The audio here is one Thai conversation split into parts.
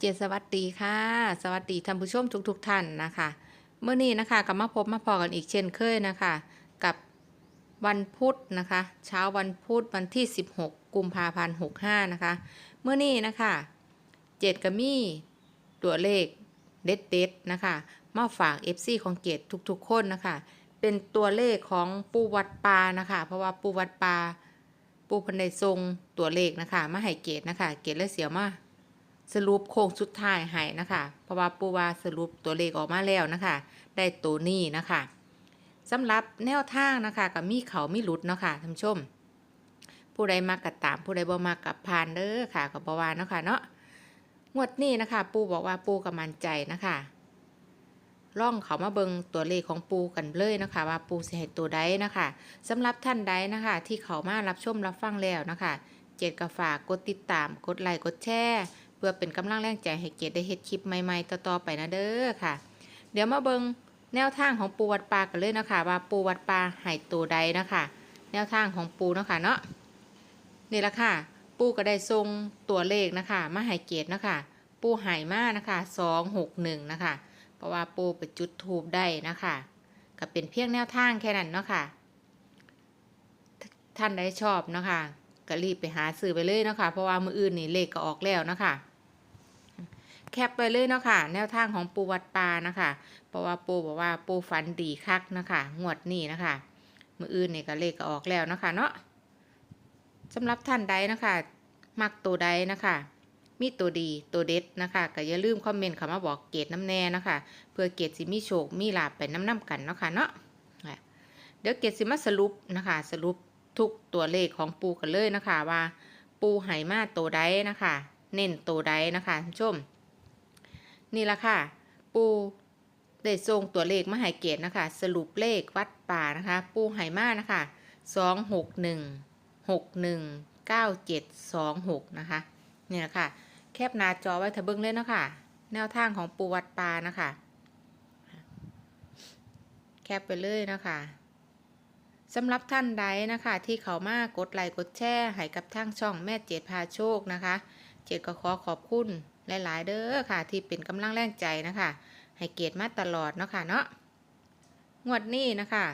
เจสวัสดีค่ะ สวัสดีท่านผู้ชมทุกๆทท่านนะคะ เมื่อนี้นะคะกลับมาพบมาพอกันอีกเช่นเคยนะคะ กับวันพุธนะคะ เช้าวันพุธวันที่ 16 กุมภาพันธ์65 นะคะ เมื่อนี้นะคะเจดกัมี่ตัวเลขเด็ดๆนะคะ มาฝาก FC ของเกดทุกๆ คนนะคะ เป็นตัวเลขของปูวัดปลานะคะ เพราะว่าปูวัดปลาปูพันไดทรงตัวเลขนะคะ มาให้เกดนะคะ เกดเลยเสียวมา สรุปโค้งสุดท้ายให้นะคะ เพราะว่าปูว่าสรุปตัวเลขออกมาแล้วนะคะ ได้ตัวนี้นะคะสำหรับแนวทางนะคะกับมีเขามีหลุดเนาะค่ะท่านผู้ชม ผู้ใดมากกับตาม ผู้ใดบ่มากกับพานเด้อค่ะกับบวานเนาะค่ะเนาะงวดนี้นะคะ ปูบอกว่าปูกำมันใจนะคะล่องเขามาเบิงตัวเลขของปูกันเลยนะคะ ว่าปูเสิให้ตัวใดนะคะสำหรับท่านใดนะคะ ที่เขามารับชมรับฟังแล้วนะคะ เจ็ดกระฝากกดติดตามกดไลค์กดแชร์ เพื่อเป็นกำลังแรงใจให้เกดได้เฮ็ดคลิปใหม่ๆต่อๆไปนะเด้อค่ะ เดี๋ยวมาเบิงแนวทางของปูวัดปลากันเลยนะคะว่าปูวัดปลาให้ตัวใดนะคะ แนวทางของปูนะคะเนาะนี่ละค่ะ ปูก็ได้ทรงตัวเลขนะคะมาให้เกดนะคะ ปูหายมากนะคะสองหกหนึ่งนะคะเพราะว่าปูไปจุดทูบได้นะคะก็เป็นเพียงแนวทางแค่นั้นเนาะค่ะท่านใดชอบนะคะก็รีบไปหาซื้อไปเลยเนาะค่ะเพราะว่ามืออื่นนี่เลขก็ออกแล้วนะคะ แคปไปเลยเนาะค่ะ แนวทางของปูวัดปลานะคะ เพราะว่าปูบอกว่าปูฝันดีคักนะคะงวดนี้นะคะมืออื่นนี่ก็เลขก็ออกแล้วนะคะเนาะสำหรับท่านใดนะคะมักตัวใดนะคะมีตัวดีตัวเด็ดนะคะก็อย่าลืมคอมเมนต์คำว่าบอกเกตน้ำแน่นะคะเพื่อเกตสิมีโชคมีลาบไปน้ำน้ำกันเนาะค่ะเนาะเดี๋ยวเกตสิมาสรุปนะคะ สรุปทุกตัวเลขของปูกันเลยนะคะว่า ปูไหมาตัวใดนะคะ เน้นตัวใดนะคะชม นี่ละค่ะ ปูได้ส่งตัวเลขมาให้เกตนะคะ สรุปเลขวัดป่านะคะ ปูไหมานะคะสองหกหนึ่งหกหนึ่งเก้าเจ็ดสองหกนะคะนี่ยนะค่ะ แคบหน้าจอไว้เถอะเบิ้งเลยเนะคะแนวทางของปูวัดป่านะคะ แคปไปเลยนะคะสำหรับท่านใดนะคะ ที่เขามากดไลค์กดแชร์ให้กับทางช่องแม่เจดพาโชคนะคะ เจดก็ขอขอบคุณ หลายๆ เด้อค่ะ ที่เป็นกำลังแรงใจนะคะ ให้เกียรติมาตลอดเนาะค่ะเนาะงวดนี้นะคะ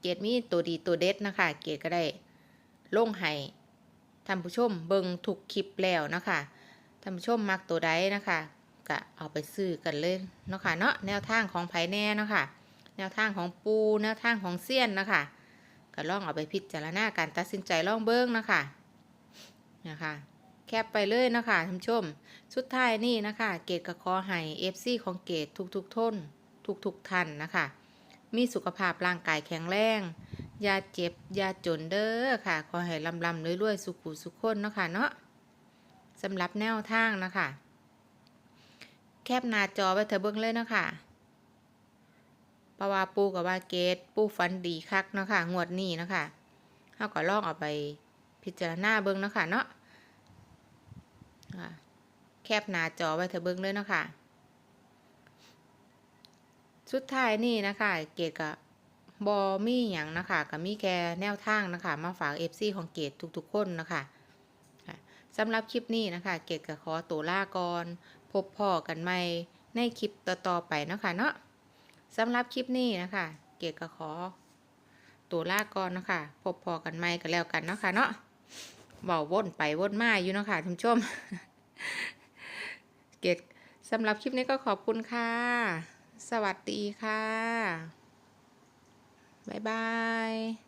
เกียรติมีตัวดีตัวเด็ดนะคะ เกียรติก็ได้ลงให้ท่านผู้ชมเบิงถูกคลิปแล้วนะคะท่านผู้ชมมักตัวใดนะคะก็เอาไปซื้อกันเลยเนาะค่ะเนาะแนวทางของไผแน่เนาะค่ะแนวทางของปูแนวทางของเซียนนะคะก็ลองเอาไปพิจารณาการตัดสินใจลองเบิ้งนะคะนะคะ แคปไปเลยนะคะท่านชม สุดท้ายนี่นะคะ เกตกระคอให้เอฟซีของเกตทุกๆท่นทุกๆท่านนะคะ มีสุขภาพร่างกายแข็งแรงอย่าเจ็บอย่าจนเด้อค่ะ ขอให้ลำลำรวยๆสุขุสุขคนเนาะค่ะเนาะสำหรับแนวทางนะคะ แคปหน้าจอไว้เถอเบิ่งเลยเนาะค่ะเพราว่าปูกับว่าเกตปูฟันดีคักเนาะค่ะงวดนี้เนาะค่ะเฮาก็ลองเอาไปพิจารณาเบิ่งเนาะค่ะเนาะ ค่ะแคบหน้าจอไว้เถอะเบิ้งเลยเนาะคะสุดท้ายนี่นะคะ เกดกับบอมี่หยังนะคะกับมี่แค่แนวทางนะคะ มาฝาก FC ของเกดทุกๆ คนนะคะสำหรับคลิปนี้นะคะ เกดกับขอตัวลาก่อนพบพ่อกันใหม่ในคลิปต่อๆไปเนาะคะเนาะสำหรับคลิปนี้นะคะ เกดกับขอตัวลาก่อนนะคะ พบพ่อกันใหม่กันแล้วกันเนาะคะเนาะ เบาวนไปวนมาอยู่เนาะค่ะท่านผู้ชม เกตสำหรับคลิปนี้ก็ขอบคุณค่ะ สวัสดีค่ะ บ๊ายบาย